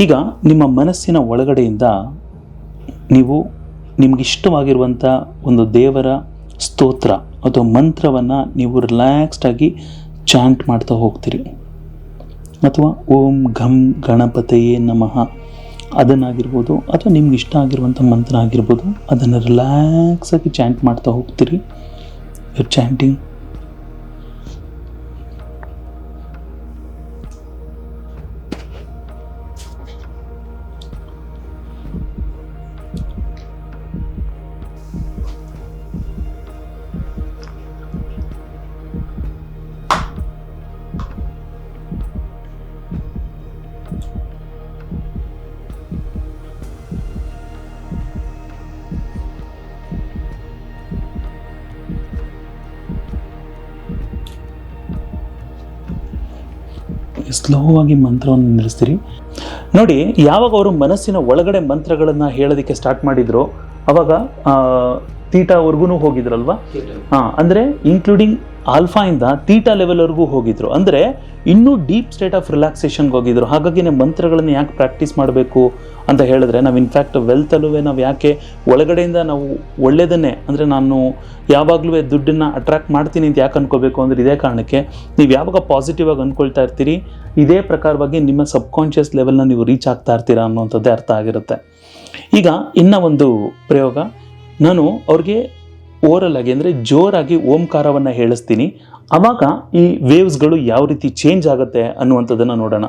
ಈಗ ನಿಮ್ಮ ಮನಸ್ಸಿನ ಒಳಗಡೆಯಿಂದ ನೀವು ನಿಮಗಿಷ್ಟವಾಗಿರುವಂಥ ಒಂದು ದೇವರ ಸ್ತೋತ್ರ ಅಥವಾ ಮಂತ್ರವನ್ನು ನೀವು ರಿಲ್ಯಾಕ್ಸ್ಡಾಗಿ ಚಾಂಟ್ ಮಾಡ್ತಾ ಹೋಗ್ತೀರಿ. ಅಥವಾ ಓಂ ಘಂ ಗಣಪತಯೇ ನಮಃ ಅದನ್ನಾಗಿರ್ಬೋದು ಅಥವಾ ನಿಮ್ಗೆ ಇಷ್ಟ ಆಗಿರುವಂಥ ಮಂತ್ರ ಆಗಿರ್ಬೋದು ಅದನ್ನು ರಿಲ್ಯಾಕ್ಸ್ ಆಗಿ ಚಾಂಟ್ ಮಾಡ್ತಾ ಹೋಗ್ತೀರಿ. ಚಾಂಟಿಂಗ್ ಸ್ಲೋ ಆಗಿ ಮಂತ್ರವನ್ನು ನಿಲ್ಲಿಸ್ತೀರಿ. ನೋಡಿ ಯಾವಾಗ ಅವರು ಮನಸ್ಸಿನ ಒಳಗಡೆ ಮಂತ್ರಗಳನ್ನು ಹೇಳೋದಕ್ಕೆ ಸ್ಟಾರ್ಟ್ ಮಾಡಿದ್ರು ಅವಾಗ ತೀಟಾವರೆಗೂ ಹೋಗಿದ್ರಲ್ವಾ? ಹಾಂ ಅಂದರೆ ಇನ್ಕ್ಲೂಡಿಂಗ್ ಆಲ್ಫಾ ಇಂದ ತೀಟಾ ಲೆವೆಲ್ವರೆಗೂ ಹೋಗಿದ್ರು. ಅಂದರೆ ಇನ್ನೂ ಡೀಪ್ ಸ್ಟೇಟ್ ಆಫ್ ರಿಲ್ಯಾಕ್ಸೇಷನ್ಗೆ ಹೋಗಿದ್ರು. ಹಾಗಾಗಿ ಮಂತ್ರಗಳನ್ನು ಯಾಕೆ ಪ್ರಾಕ್ಟೀಸ್ ಮಾಡಬೇಕು ಅಂತ ಹೇಳಿದ್ರೆ, ನಾವು ಇನ್ಫ್ಯಾಕ್ಟ್ ವೆಲ್ತಲ್ಲೂ ನಾವು ಯಾಕೆ ಒಳಗಡೆಯಿಂದ ನಾವು ಒಳ್ಳೆಯದನ್ನೇ ಅಂದರೆ ನಾನು ಯಾವಾಗಲೂ ದುಡ್ಡನ್ನು ಅಟ್ರಾಕ್ಟ್ ಮಾಡ್ತೀನಿ ಅಂತ ಯಾಕೆ ಅನ್ಕೋಬೇಕು ಅಂದರೆ ಇದೇ ಕಾರಣಕ್ಕೆ ನೀವು ಯಾವಾಗ ಪಾಸಿಟಿವ್ ಆಗಿ ಅಂದ್ಕೊಳ್ತಾ ಇರ್ತೀರಿ, ಇದೇ ಪ್ರಕಾರವಾಗಿ ನಿಮ್ಮ ಸಬ್ಕಾನ್ಷಿಯಸ್ ಲೆವೆಲ್ನ ನೀವು ರೀಚ್ ಆಗ್ತಾ ಇರ್ತೀರಾ ಅನ್ನೋಂಥದ್ದೇ ಅರ್ಥ ಆಗಿರುತ್ತೆ. ಈಗ ಇನ್ನ ಒಂದು ಪ್ರಯೋಗ. ನಾನು ಅವ್ರಿಗೆ ಓರಲ್ ಅಂದರೆ ಜೋರಾಗಿ ಓಂಕಾರವನ್ನು ಹೇಳಿಸ್ತೀನಿ. ಆವಾಗ ಈ ವೇವ್ಸ್ಗಳು ಯಾವ ರೀತಿ ಚೇಂಜ್ ಆಗುತ್ತೆ ಅನ್ನುವಂಥದ್ದನ್ನು ನೋಡೋಣ.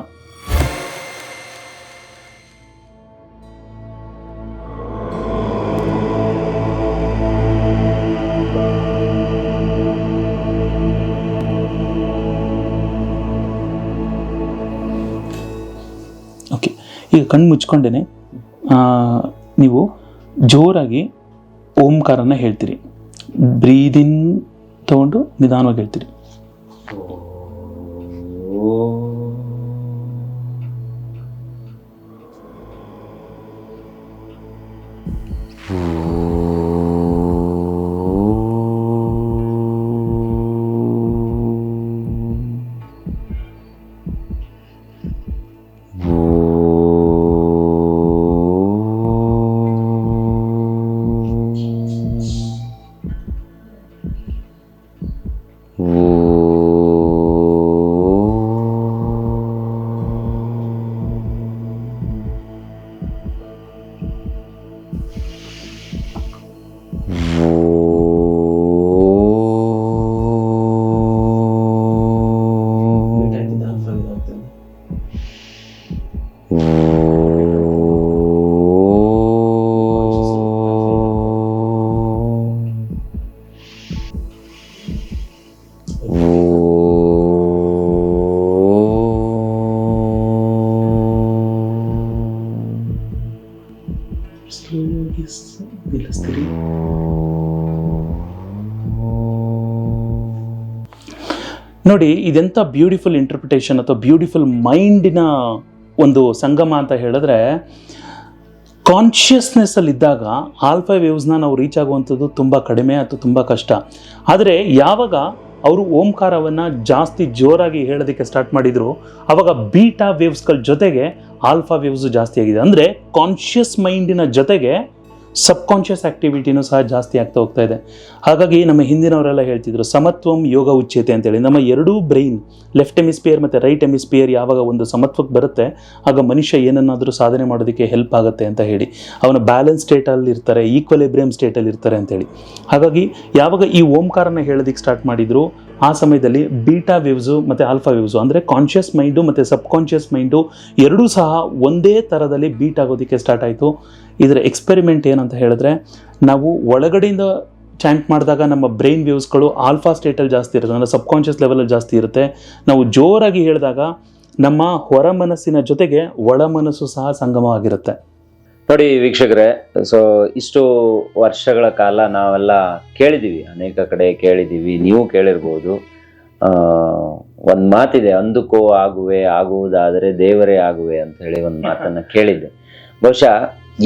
ಓಕೆ ಈಗ ಕಣ್ಣು ಮುಚ್ಕೊಂಡೇನೆ. ಆ, ನೀವು ಜೋರಾಗಿ ಓಂಕಾರನ ಹೇಳ್ತೀರಿ. ಬ್ರೀದಿನ್ ತಗೊಂಡು ನಿಧಾನವಾಗಿ ಹೇಳ್ತೀರಿ ನಿಲ್ಲಿಸ್ತೀರಿ ನೋಡಿ ಇದೆಂಥ ಬ್ಯೂಟಿಫುಲ್ ಇಂಟರ್ಪ್ರಿಟೇಷನ್ ಅಥವಾ ಬ್ಯೂಟಿಫುಲ್ ಮೈಂಡಿನ ಒಂದು ಸಂಗಮ ಅಂತ ಹೇಳಿದ್ರೆ ಕಾನ್ಷಿಯಸ್ನೆಸ್ಸಲ್ಲಿದ್ದಾಗ ಆಲ್ಫಾ ವೇವ್ಸ್ನ ನಾವು ರೀಚ್ ಆಗುವಂಥದ್ದು ತುಂಬ ಕಡಿಮೆ ಅಥವಾ ತುಂಬ ಕಷ್ಟ. ಆದರೆ ಯಾವಾಗ ಅವರು ಓಂಕಾರವನ್ನು ಜಾಸ್ತಿ ಜೋರಾಗಿ ಹೇಳೋದಕ್ಕೆ ಸ್ಟಾರ್ಟ್ ಮಾಡಿದ್ರು ಆವಾಗ ಬೀಟಾ ವೇವ್ಸ್ಗಳ ಜೊತೆಗೆ ಆಲ್ಫಾ ವೇವ್ಸು ಜಾಸ್ತಿ ಆಗಿದೆ. ಅಂದರೆ ಕಾನ್ಷಿಯಸ್ ಮೈಂಡಿನ ಜೊತೆಗೆ ಸಬ್ಕಾನ್ಷಿಯಸ್ ಆ್ಯಕ್ಟಿವಿಟಿನೂ ಸಹ ಜಾಸ್ತಿ ಆಗ್ತಾ ಹೋಗ್ತಾ ಇದೆ. ಹಾಗಾಗಿ ನಮ್ಮ ಹಿಂದಿನವರೆಲ್ಲ ಹೇಳ್ತಿದ್ರು, ಸಮತ್ವಂ ಯೋಗ ಉಚ್ಯತೆ ಅಂತೇಳಿ. ನಮ್ಮ ಎರಡೂ ಬ್ರೈನ್ ಲೆಫ್ಟ್ ಎಮಿಸ್ಪಿಯರ್ ಮತ್ತು ರೈಟ್ ಎಮಿಸ್ಪಿಯರ್ ಯಾವಾಗ ಒಂದು ಸಮತ್ವಕ್ಕೆ ಬರುತ್ತೆ, ಆಗ ಮನುಷ್ಯ ಏನನ್ನಾದರೂ ಸಾಧನೆ ಮಾಡೋದಕ್ಕೆ ಹೆಲ್ಪ್ ಆಗುತ್ತೆ ಅಂತ ಹೇಳಿ. ಅವನ ಬ್ಯಾಲೆನ್ಸ್ ಸ್ಟೇಟಲ್ಲಿ ಇರ್ತಾರೆ ಈಕ್ವಲಿಬ್ರಿಯಂ ಸ್ಟೇಟಲ್ಲಿ ಇರ್ತಾರೆ ಅಂತೇಳಿ. ಹಾಗಾಗಿ ಯಾವಾಗ ಈ ಓಂಕಾರನ ಹೇಳೋದಕ್ಕೆ ಸ್ಟಾರ್ಟ್ ಮಾಡಿದ್ರು ಆ ಸಮಯದಲ್ಲಿ ಬೀಟಾ ವೇವ್ಸು ಮತ್ತು ಆಲ್ಫಾ ವೇವ್ಸು, ಅಂದರೆ ಕಾನ್ಷಿಯಸ್ ಮೈಂಡು ಮತ್ತು ಸಬ್ಕಾನ್ಷಿಯಸ್ ಮೈಂಡು ಎರಡೂ ಸಹ ಒಂದೇ ಥರದಲ್ಲಿ ಬೀಟ್ ಆಗೋದಕ್ಕೆ ಸ್ಟಾರ್ಟ್ ಆಯಿತು. ಇದರ ಎಕ್ಸ್ಪೆರಿಮೆಂಟ್ ಏನಂತ ಹೇಳಿದ್ರೆ, ನಾವು ಒಳಗಡೆಯಿಂದ ಚಾಂಟ್ ಮಾಡಿದಾಗ ನಮ್ಮ ಬ್ರೈನ್ ವೇವ್ಸ್ಗಳು ಆಲ್ಫಾ ಸ್ಟೇಟಲ್ಲಿ ಜಾಸ್ತಿ ಇರುತ್ತೆ, ಅಂದರೆ ಸಬ್ಕಾನ್ಷಿಯಸ್ ಲೆವೆಲಲ್ಲಿ ಜಾಸ್ತಿ ಇರುತ್ತೆ. ನಾವು ಜೋರಾಗಿ ಹೇಳಿದಾಗ ನಮ್ಮ ಹೊರ ಮನಸ್ಸಿನ ಜೊತೆಗೆ ಒಳ ಮನಸ್ಸು ಸಹ ಸಂಗಮವಾಗಿರುತ್ತೆ. ನೋಡಿ ವೀಕ್ಷಕರೇ ಸೊ ಇಷ್ಟು ವರ್ಷಗಳ ಕಾಲ ನಾವೆಲ್ಲ ಕೇಳಿದ್ದೀವಿ ಅನೇಕ ಕಡೆ ಕೇಳಿದೀವಿ, ನೀವು ಕೇಳಿರ್ಬೋದು. ಒಂದು ಮಾತಿದೆ, ಅಂದುಕೋ ಆಗುವೆ, ಆಗುವುದಾದರೆ ದೇವರೇ ಆಗುವೆ ಅಂತ ಹೇಳಿ ಒಂದು ಮಾತನ್ನು ಕೇಳಿದ್ದೆ. ಬಹುಶಃ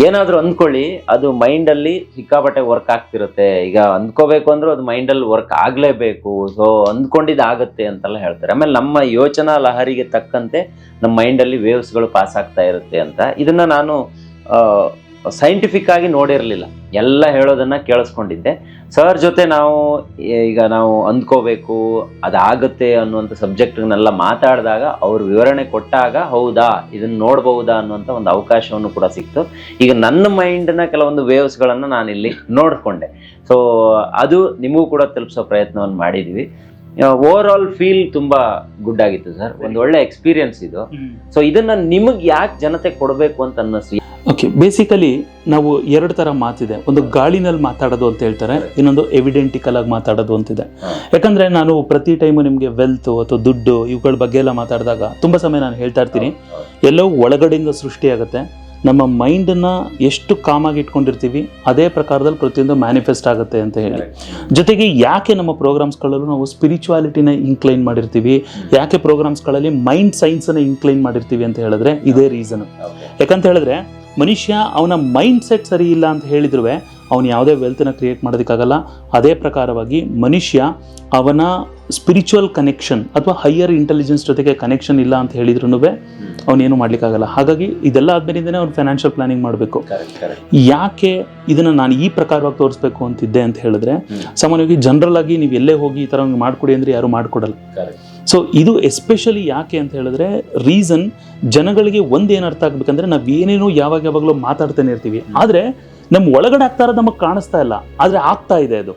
ಏನಾದರೂ ಅಂದ್ಕೊಳ್ಳಿ, ಅದು ಮೈಂಡಲ್ಲಿ ಸಿಕ್ಕಾಪಟ್ಟೆ ವರ್ಕ್ ಆಗ್ತಿರುತ್ತೆ. ಈಗ ಅಂದ್ಕೋಬೇಕು ಅಂದರೂ ಅದು ಮೈಂಡಲ್ಲಿ ವರ್ಕ್ ಆಗಲೇಬೇಕು. ಸೊ ಅಂದ್ಕೊಂಡಿದ್ದು ಆಗುತ್ತೆ ಅಂತೆಲ್ಲ ಹೇಳ್ತಾರೆ. ಆಮೇಲೆ ನಮ್ಮ ಯೋಚನಾ ಲಹರಿಗೆ ತಕ್ಕಂತೆ ನಮ್ಮ ಮೈಂಡಲ್ಲಿ ವೇವ್ಸ್ಗಳು ವೇವ್ಸ್ಗಳು ಪಾಸ್ ಆಗ್ತಾ ಇರುತ್ತೆ ಅಂತ. ಇದನ್ನ ನಾನು ಸೈಂಟಿಫಿಕ್ ಆಗಿ ನೋಡಿರಲಿಲ್ಲ. ಎಲ್ಲ ಹೇಳೋದನ್ನ ಕೇಳಿಸ್ಕೊಂಡಿದ್ದೆ. ಸರ್ ಜೊತೆ ನಾವು ಈಗ ನಾವು ಅಂದ್ಕೋಬೇಕು, ಅದಾಗತ್ತೆ ಅನ್ನುವಂಥ ಸಬ್ಜೆಕ್ಟ್ನೆಲ್ಲ ಮಾತಾಡಿದಾಗ ಅವ್ರು ವಿವರಣೆ ಕೊಟ್ಟಾಗ ಹೌದಾ, ಇದನ್ನ ನೋಡ್ಬಹುದಾ ಅನ್ನುವಂಥ ಒಂದು ಅವಕಾಶವನ್ನು ಕೂಡ ಸಿಕ್ತು. ಈಗ ನನ್ನ ಮೈಂಡ್ನ ಕೆಲವೊಂದು ವೇವ್ಸ್ಗಳನ್ನು ನಾನು ಇಲ್ಲಿ ನೋಡಿಕೊಂಡೆ. ಸೊ ಅದು ನಿಮಗೂ ಕೂಡ ತಲುಪಿಸೋ ಪ್ರಯತ್ನವನ್ನು ಮಾಡಿದ್ವಿ. ಓವರ್ ಆಲ್ ಫೀಲ್ ತುಂಬಾ ಗುಡ್ ಆಗಿತ್ತು ಸರ್ ಒಂದು ಒಳ್ಳೆ ಎಕ್ಸ್ಪೀರಿಯನ್ಸ್ ಇದು. ಸೊ ಇದನ್ನ ನಿಮಗೆ ಯಾಕೆ ಜನತೆ ಕೊಡಬೇಕು ಅಂತ ಅನ್ನಿಸ್ತು ಓಕೆ ಬೇಸಿಕಲಿ ನಾವು ಎರಡು ತರ ಮಾತಿದೆ. ಒಂದು ಗಾಳಿನಲ್ಲಿ ಮಾತಾಡೋದು ಅಂತ ಹೇಳ್ತಾರೆ ಇನ್ನೊಂದು ಎವಿಡೆಂಟಿಕಲ್ ಆಗಿ ಮಾತಾಡೋದು ಅಂತಿದೆ. ಯಾಕಂದ್ರೆ ನಾನು ಪ್ರತಿ ಟೈಮು ನಿಮಗೆ ವೆಲ್ತ್ ಅಥವಾ ದುಡ್ಡು ಇವುಗಳ ಬಗ್ಗೆ ಎಲ್ಲ ಮಾತಾಡಿದಾಗ ತುಂಬಾ ಸಮಯ ನಾನು ಹೇಳ್ತಾ ಇರ್ತೀನಿ. ಎಲ್ಲವೂ ಒಳಗಡೆಯಿಂದ ಸೃಷ್ಟಿಯಾಗುತ್ತೆ. ನಮ್ಮ ಮೈಂಡನ್ನ ಎಷ್ಟು ಕಾಮಾಗಿ ಇಟ್ಕೊಂಡಿರ್ತೀವಿ, ಅದೇ ಪ್ರಕಾರದಲ್ಲಿ ಪ್ರತಿಯೊಂದು ಮ್ಯಾನಿಫೆಸ್ಟ್ ಆಗುತ್ತೆ ಅಂತ ಹೇಳಿ. ಜೊತೆಗೆ ಯಾಕೆ ನಮ್ಮ ಪ್ರೋಗ್ರಾಮ್ಸ್ಗಳಲ್ಲೂ ನಾವು ಸ್ಪಿರಿಚುವಾಲಿಟಿನ ಇನ್ಕ್ಲೈನ್ ಮಾಡಿರ್ತೀವಿ, ಯಾಕೆ ಪ್ರೋಗ್ರಾಮ್ಸ್ಗಳಲ್ಲಿ ಮೈಂಡ್ ಸೈನ್ಸನ್ನು ಇನ್ಕ್ಲೈನ್ ಮಾಡಿರ್ತೀವಿ ಅಂತ ಹೇಳಿದ್ರೆ ಇದೇ ರೀಸನ್ ಯಾಕಂತ ಹೇಳಿದ್ರೆ, ಮನುಷ್ಯ ಅವನ ಮೈಂಡ್ ಸೆಟ್ ಸರಿ ಇಲ್ಲ ಅಂತ ಹೇಳಿದ್ರು ಅವನು ಯಾವುದೇ ವೆಲ್ತನ್ನ ಕ್ರಿಯೇಟ್ ಮಾಡೋದಕ್ಕಾಗಲ್ಲ. ಅದೇ ಪ್ರಕಾರವಾಗಿ ಮನುಷ್ಯ ಅವನ ಸ್ಪಿರಿಚುವಲ್ ಕನೆಕ್ಷನ್ ಅಥವಾ ಹೈಯರ್ ಇಂಟೆಲಿಜೆನ್ಸ್ ಜೊತೆಗೆ ಕನೆಕ್ಷನ್ ಇಲ್ಲ ಅಂತ ಹೇಳಿದ್ರು ಅವನೇನು ಮಾಡ್ಲಿಕ್ಕಾಗಲ್ಲ. ಹಾಗಾಗಿ ಇದೆಲ್ಲ ಆದ್ಮೇಲಿಂದನೇ ಅವ್ನು ಫೈನಾನ್ಷಿಯಲ್ ಪ್ಲಾನಿಂಗ್ ಮಾಡಬೇಕು. ಯಾಕೆ ಇದನ್ನ ನಾನು ಈ ಪ್ರಕಾರವಾಗಿ ತೋರಿಸ್ಬೇಕು ಅಂತಿದ್ದೆ ಅಂತ ಹೇಳಿದ್ರೆ ಸಾಮಾನ್ಯವಾಗಿ ಜನರಲ್ ಆಗಿ ನೀವು ಎಲ್ಲೇ ಹೋಗಿ ಈ ತರ ಮಾಡಿಕೊಡಿ ಮಾಡ್ಕೊಡಿ ಅಂದ್ರೆ ಯಾರು ಮಾಡ್ಕೊಡಲ್ಲ. ಸೊ ಇದು ಎಸ್ಪೆಷಲಿ ಯಾಕೆ ಅಂತ ಹೇಳಿದ್ರೆ ರೀಸನ್ ಜನಗಳಿಗೆ ಒಂದೇನು ಅರ್ಥ ಆಗ್ಬೇಕಂದ್ರೆ ನಾವು ಏನೇನೋ ಯಾವಾಗ ಯಾವಾಗಲೂ ಮಾತಾಡ್ತಾನೆ ಇರ್ತೀವಿ. ಆದ್ರೆ ನಮ್ಮ ಒಳಗಡೆ ಆಗ್ತಾ ಇರೋದು ನಮಗೆ ಕಾಣಿಸ್ತಾ ಇಲ್ಲ. ಆದ್ರೆ ಆಗ್ತಾ ಇದೆ ಅದು.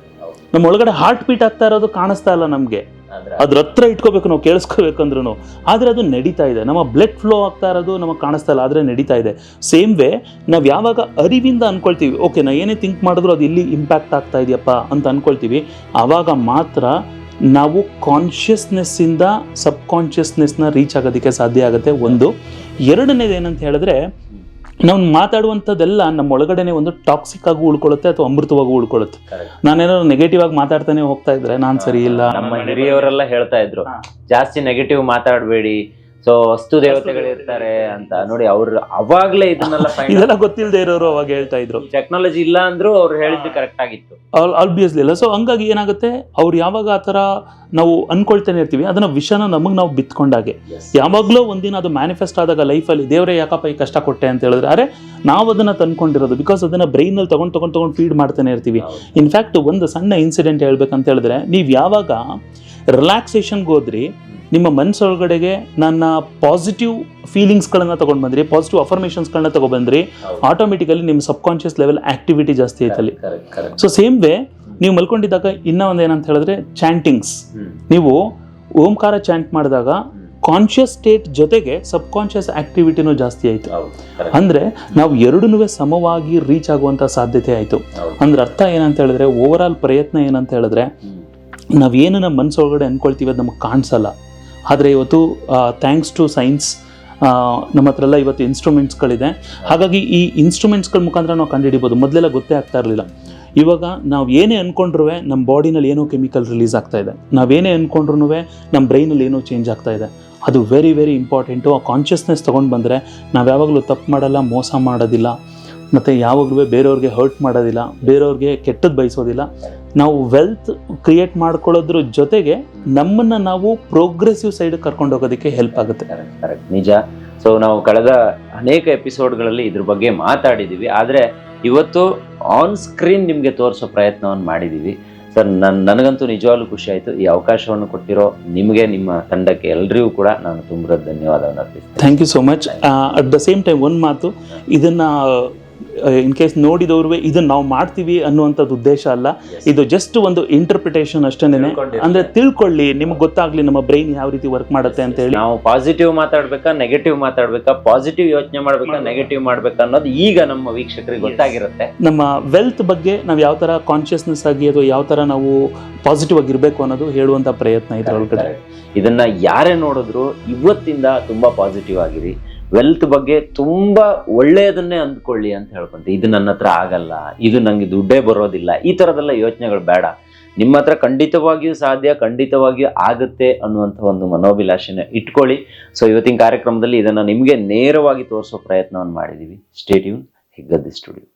ನಮ್ಮ ಒಳಗಡೆ ಹಾರ್ಟ್ ಬೀಟ್ ಆಗ್ತಾ ಇರೋದು ಕಾಣಿಸ್ತಾ ಇಲ್ಲ ನಮಗೆ. ಅದ್ರ ಹತ್ರ ಇಟ್ಕೋಬೇಕು, ನಾವು ಕೇಳಿಸ್ಕೋಬೇಕಂದ್ರೂ ಆದರೆ ಅದು ನಡೀತಾ ಇದೆ. ನಮ್ಮ ಬ್ಲಡ್ ಫ್ಲೋ ಆಗ್ತಾ ಇರೋದು ನಮಗೆ ಕಾಣಿಸ್ತಾ ಇಲ್ಲ, ಆದರೆ ನಡೀತಾ ಇದೆ. ಸೇಮ್ ವೇ ನಾವು ಯಾವಾಗ ಅರಿವಿಂದ ಅಂದ್ಕೊಳ್ತೀವಿ ಓಕೆ ನಾ ಏನೇ ಥಿಂಕ್ ಮಾಡಿದ್ರು ಅದು ಇಲ್ಲಿ ಇಂಪ್ಯಾಕ್ಟ್ ಆಗ್ತಾ ಇದೆಯಪ್ಪ ಅಂತ ಅಂದ್ಕೊಳ್ತೀವಿ ಆವಾಗ ಮಾತ್ರ ನಾವು ಕಾನ್ಷಿಯಸ್ನೆಸ್ಸಿಂದ ಸಬ್ ಕಾನ್ಷಿಯಸ್ನೆಸ್ನ ರೀಚ್ ಆಗೋದಕ್ಕೆ ಸಾಧ್ಯ ಆಗುತ್ತೆ. ಒಂದು. ಎರಡನೇದು ಏನಂತ ಹೇಳಿದ್ರೆ ನಾವು ಮಾತಾಡುವಂಥದ್ದೆಲ್ಲ ನಮ್ಮ ಒಳಗಡೆನೆ ಒಂದು ಟಾಕ್ಸಿಕ್ ಆಗಿ ಉಳ್ಕೊಳ್ಳುತ್ತೆ ಅಥವಾ ಅಮೃತವಾಗಿ ಉಳ್ಕೊಳ್ಳುತ್ತೆ. ನಾನೇನಾದ್ರು ನೆಗೆಟಿವ್ ಆಗಿ ಮಾತಾಡ್ತಾನೆ ಹೋಗ್ತಾ ಇದ್ರೆ ನಾನು ಸರಿ ಇಲ್ಲ. ನಮ್ಮ ಹಿರಿಯವರೆಲ್ಲ ಹೇಳ್ತಾ ಇದ್ರು ಜಾಸ್ತಿ ನೆಗೆಟಿವ್ ಮಾತಾಡಬೇಡಿ ಸೊ ವಸ್ತು ದೇವತೆಗಳು ಇರ್ತಾರೆ ಅಂತ ನೋಡಿ ಅವ್ರು ಅವಾಗ್ಲೇ ಇದನ್ನೆಲ್ಲ (laughs) ಇದೆಲ್ಲ ಗೊತ್ತಿಲ್ಲದೆ ಇರೋರು ಅವಾಗ ಹೇಳ್ತಾ ಇದ್ರು. ಟೆಕ್ನಾಲಜಿ ಇಲ್ಲ ಅಂದ್ರೂ ಅವ್ರು ಹೇಳಿದ್ದು ಕರೆಕ್ಟ್ ಆಗಿತ್ತು. ಆಲ್ಬಿಯಸ್ಲಿ ಇಲ್ಲ ಸೊ ಹಂಗಾಗಿ ಏನಾಗುತ್ತೆ? ಅವ್ರು ಯಾವಾಗ ಆ ತರ ನಾವು ಅನ್ಕೊಳ್ತಾನೆ ಇರ್ತೀವಿ ಅದನ್ನ ವಿಷನ ನಮಗೆ ನಾವು ಬಿತ್ಕೊಂಡಾಗೆ. ಯಾವಾಗ್ಲೂ ಒಂದಿನ ಅದು ಮ್ಯಾನಿಫೆಸ್ಟ್ ಆದಾಗ ಲೈಫಲ್ಲಿ ದೇವರೇ ಯಾಕಪ್ಪ ಈ ಕಷ್ಟ ಕೊಟ್ಟೆ ಅಂತ ಹೇಳಿದ್ರೆ ಅರೆ ನಾವು ಅದನ್ನ ತಂದ್ಕೊಂಡಿರೋದು ಬಿಕಾಸ್ ಅದನ್ನ ಬ್ರೈನಲ್ಲಿ ತಗೊಂಡ್ ತಗೊಂಡ್ ತಗೊಂಡ್ ಫೀಡ್ ಮಾಡ್ತಾನೆ ಇರ್ತೀವಿ. ಇನ್ಫ್ಯಾಕ್ಟ್ ಒಂದು ಸಣ್ಣ ಇನ್ಸಿಡೆಂಟ್ ಹೇಳ್ಬೇಕಂತ ಹೇಳಿದ್ರೆ ನೀವು ಯಾವಾಗ ರಿಲ್ಯಾಕ್ಸೇಷನ್ಗೆ ಹೋದ್ರಿ ನಿಮ್ಮ ಮನಸ್ಸೊಳಗಡೆಗೆ ನನ್ನ ಪಾಸಿಟಿವ್ ಫೀಲಿಂಗ್ಸ್ಗಳನ್ನು ತಗೊಂಡ್ ಬಂದ್ರಿ ಪಾಸಿಟಿವ್ ಅಫರ್ಮೇಷನ್ಸ್ಗಳನ್ನ ತಗೊಬಂದ್ರಿ ಆಟೋಮೆಟಿಕಲಿ ನಿಮ್ಮ ಸಬ್ಕಾನ್ಷಿಯಸ್ ಲೆವೆಲ್ ಆಕ್ಟಿವಿಟಿ ಜಾಸ್ತಿ ಐತಲ್ಲಿ. ಸೊ ಸೇಮ್ ವೇ ನೀವು ಮಲ್ಕೊಂಡಿದ್ದಾಗ ಇನ್ನ ಒಂದು ಏನಂತ ಹೇಳಿದ್ರೆ ಚಾಂಟಿಂಗ್ಸ್ ನೀವು ಓಂಕಾರ ಚಾಂಟ್ ಮಾಡಿದಾಗ ಕಾನ್ಷಿಯಸ್ ಸ್ಟೇಟ್ ಜೊತೆಗೆ ಸಬ್ ಕಾನ್ಷಿಯಸ್ ಆಕ್ಟಿವಿಟಿನೂ ಜಾಸ್ತಿ ಆಯಿತು. ಅಂದರೆ ನಾವು ಎರಡನ್ನೂ ಸಮವಾಗಿ ರೀಚ್ ಆಗುವಂಥ ಸಾಧ್ಯತೆ ಆಯಿತು. ಅಂದ್ರೆ ಅರ್ಥ ಏನಂತ ಹೇಳಿದ್ರೆ ಓವರ್ ಆಲ್ ಪ್ರಯತ್ನ ಏನಂತ ಹೇಳಿದ್ರೆ ನಾವೇನು ನಮ್ಮ ಮನಸ್ಸೊಳಗಡೆ ಅಂದ್ಕೊಳ್ತೀವಿ ಅದು ನಮಗೆ ಕಾಣಿಸಲ್ಲ. ಆದರೆ ಇವತ್ತು ಥ್ಯಾಂಕ್ಸ್ ಟು ಸೈನ್ಸ್ ನಮ್ಮ ಹತ್ರ ಎಲ್ಲ ಇವತ್ತು ಇನ್ಸ್ಟ್ರೂಮೆಂಟ್ಸ್ಗಳಿದೆ ಹಾಗಾಗಿ ಈ ಇನ್ಸ್ಟ್ರೂಮೆಂಟ್ಸ್ಗಳ ಮುಖಾಂತರ ನಾವು ಕಂಡುಹಿಡಿಬೋದು. ಮೊದಲೆಲ್ಲ ಗೊತ್ತೇ ಆಗ್ತಾ ಇರಲಿಲ್ಲ. ಇವಾಗ ನಾವು ಏನೇ ಅಂದ್ಕೊಂಡ್ರೂ ನಮ್ಮ ಬಾಡಿನಲ್ಲಿ ಏನೋ ಕೆಮಿಕಲ್ ರಿಲೀಸ್ ಆಗ್ತಾ ಇದೆ. ನಾವೇನೇ ಅನ್ಕೊಂಡ್ರೂ ನಮ್ಮ ಬ್ರೈನಲ್ಲಿ ಏನೋ ಚೇಂಜ್ ಆಗ್ತಾ ಇದೆ. ಅದು ವೆರಿ ವೆರಿ ಇಂಪಾರ್ಟೆಂಟು ಆ ಕಾನ್ಷಿಯಸ್ನೆಸ್ ತೊಗೊಂಡು ಬಂದರೆ ನಾವು ಯಾವಾಗಲೂ ತಪ್ಪು ಮಾಡಲ್ಲ, ಮೋಸ ಮಾಡೋದಿಲ್ಲ. ಮತ್ತು ಯಾವಾಗಲೂ ಬೇರೆಯವ್ರಿಗೆ ಹರ್ಟ್ ಮಾಡೋದಿಲ್ಲ, ಬೇರೆಯವ್ರಿಗೆ ಕೆಟ್ಟದ್ದು ಬಯಸೋದಿಲ್ಲ. ನಾವು ವೆಲ್ತ್ ಕ್ರಿಯೇಟ್ ಮಾಡ್ಕೊಳ್ಳೋದ್ರ ಜೊತೆಗೆ ನಮ್ಮನ್ನು ನಾವು ಪ್ರೋಗ್ರೆಸಿವ್ ಸೈಡ್ ಕರ್ಕೊಂಡು ಹೋಗೋದಕ್ಕೆ ಹೆಲ್ಪ್ ಆಗುತ್ತೆ. ಕರೆಕ್ಟ್ ಕರೆಕ್ಟ್ ನಿಜ. ಸೊ ನಾವು ಕಳೆದ ಅನೇಕ ಎಪಿಸೋಡ್ಗಳಲ್ಲಿ ಇದ್ರ ಬಗ್ಗೆ ಮಾತಾಡಿದ್ದೀವಿ ಆದರೆ ಇವತ್ತು ಆನ್ ಸ್ಕ್ರೀನ್ ನಿಮಗೆ ತೋರಿಸೋ ಪ್ರಯತ್ನವನ್ನು ಮಾಡಿದ್ದೀವಿ ಸರ್ ನನ್ ನನಗಂತೂ ನಿಜವಾಗ್ಲೂ ಖುಷಿ ಆಯಿತು. ಈ ಅವಕಾಶವನ್ನು ಕೊಟ್ಟಿರೋ ನಿಮಗೆ ನಿಮ್ಮ ತಂಡಕ್ಕೆ ಎಲ್ರಿಗೂ ಕೂಡ ನಾನು ತುಂಬ ಧನ್ಯವಾದವನ್ನು ಅರ್ಪಿಸ್ತೀನಿ. Thank you so much at the same time ಒಂದು ಮಾತು ಇದನ್ನ ಇನ್ ಕೇಸ್ ನೋಡಿದವ್ರು ಇದನ್ನ ನಾವು ಮಾಡ್ತೀವಿ ಅನ್ನುವಂಥದ್ದು ಉದ್ದೇಶ ಅಲ್ಲ. ಇದು ಜಸ್ಟ್ ಒಂದು ಇಂಟರ್ಪ್ರಿಟೇಷನ್ ಅಷ್ಟೇನೆ ಅಂದರೆ ತಿಳ್ಕೊಳ್ಳಿ ನಿಮ್ಗೆ ಗೊತ್ತಾಗ್ಲಿ ನಮ್ಮ ಬ್ರೈನ್ ಯಾವ ರೀತಿ ವರ್ಕ್ ಮಾಡುತ್ತೆ ಅಂತ ಹೇಳಿ. ನಾವು ಪಾಸಿಟಿವ್ ಮಾತಾಡ್ಬೇಕಾ ನೆಗೆಟಿವ್ ಮಾತಾಡ್ಬೇಕಾ ಪಾಸಿಟಿವ್ ಯೋಚನೆ ಮಾಡ್ಬೇಕಾ ನೆಗೆಟಿವ್ ಮಾಡ್ಬೇಕಾ ಅನ್ನೋದು ಈಗ ನಮ್ಮ ವೀಕ್ಷಕರಿಗೆ ಗೊತ್ತಾಗಿರುತ್ತೆ. ನಮ್ಮ ವೆಲ್ತ್ ಬಗ್ಗೆ ನಾವು ಯಾವ ತರ ಕಾನ್ಷಿಯಸ್ನೆಸ್ ಆಗಿ ಅಥವಾ ಯಾವ ತರ ನಾವು ಪಾಸಿಟಿವ್ ಆಗಿರ್ಬೇಕು ಅನ್ನೋದು ಹೇಳುವಂತ ಪ್ರಯತ್ನ ಇದ್ರೊಳಗಡೆ ಇದನ್ನ ಯಾರೇ ನೋಡಿದ್ರು ಇವತ್ತಿಂದ ತುಂಬಾ ಪಾಸಿಟಿವ್ ಆಗಿರಿ. ವೆಲ್ತ್ ಬಗ್ಗೆ ತುಂಬಾ ಒಳ್ಳೆಯದನ್ನೇ ಅಂದ್ಕೊಳ್ಳಿ ಅಂತ ಹೇಳ್ಕೊಂತೀವಿ ಇದು ನನ್ನ ಹತ್ರ ಆಗಲ್ಲ, ಇದು ನನಗೆ ದುಡ್ಡೇ ಬರೋದಿಲ್ಲ, ಈ ತರದೆಲ್ಲ ಯೋಚನೆಗಳು ಬೇಡ. ನಿಮ್ಮ ಹತ್ರ ಖಂಡಿತವಾಗಿಯೂ ಸಾಧ್ಯ, ಖಂಡಿತವಾಗಿಯೂ ಆಗುತ್ತೆ ಅನ್ನುವಂಥ ಒಂದು ಮನೋಭಿಲಾಷೆನ ಇಟ್ಕೊಳ್ಳಿ. ಸೊ ಇವತ್ತಿನ ಕಾರ್ಯಕ್ರಮದಲ್ಲಿ ಇದನ್ನು ನಿಮಗೆ ನೇರವಾಗಿ ತೋರಿಸೋ ಪ್ರಯತ್ನವನ್ನು ಮಾಡಿದ್ದೀವಿ ಸ್ಟೇಟ್ಯೂನ್ ಹೆಗ್ಗದ್ದಿ ಸ್ಟುಡಿಯೋ